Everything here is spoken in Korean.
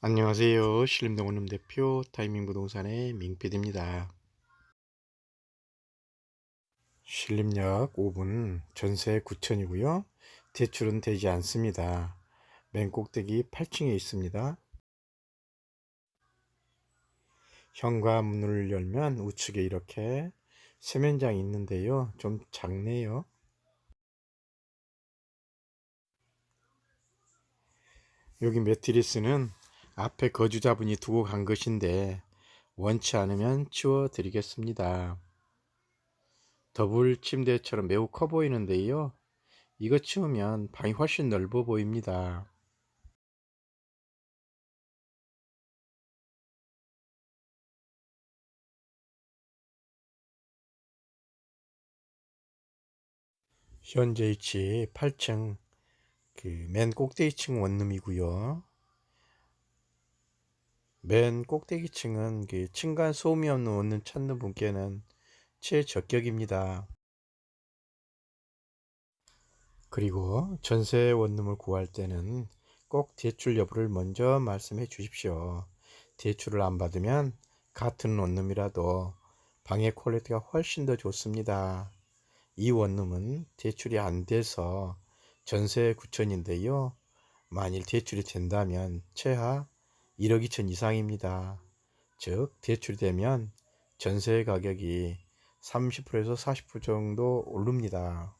안녕하세요. 신림동 원룸 대표 타이밍 부동산의 민PD입니다. 신림역 5분 전세 9천이고요. 대출은 되지 않습니다. 맨 꼭대기 8층에 있습니다. 현관문을 열면 우측에 이렇게 세면장이 있는데요. 좀 작네요. 여기 매트리스는 앞에 거주자분이 두고 간 것인데 원치 않으면 치워 드리겠습니다. 더블 침대처럼 매우 커 보이는데요. 이거 치우면 방이 훨씬 넓어 보입니다. 현재 위치 8층 그 맨 꼭대기층 원룸이고요. 맨 꼭대기층은 그 층간 소음이 없는 원룸 찾는 분께는 최적격입니다. 그리고 전세 원룸을 구할 때는 꼭 대출 여부를 먼저 말씀해 주십시오. 대출을 안 받으면 같은 원룸이라도 방의 퀄리티가 훨씬 더 좋습니다. 이 원룸은 대출이 안 돼서 전세 9천인데요. 만일 대출이 된다면 최하 1억 2천 이상입니다. 즉 대출되면 전세 가격이 30%에서 40% 정도 오릅니다.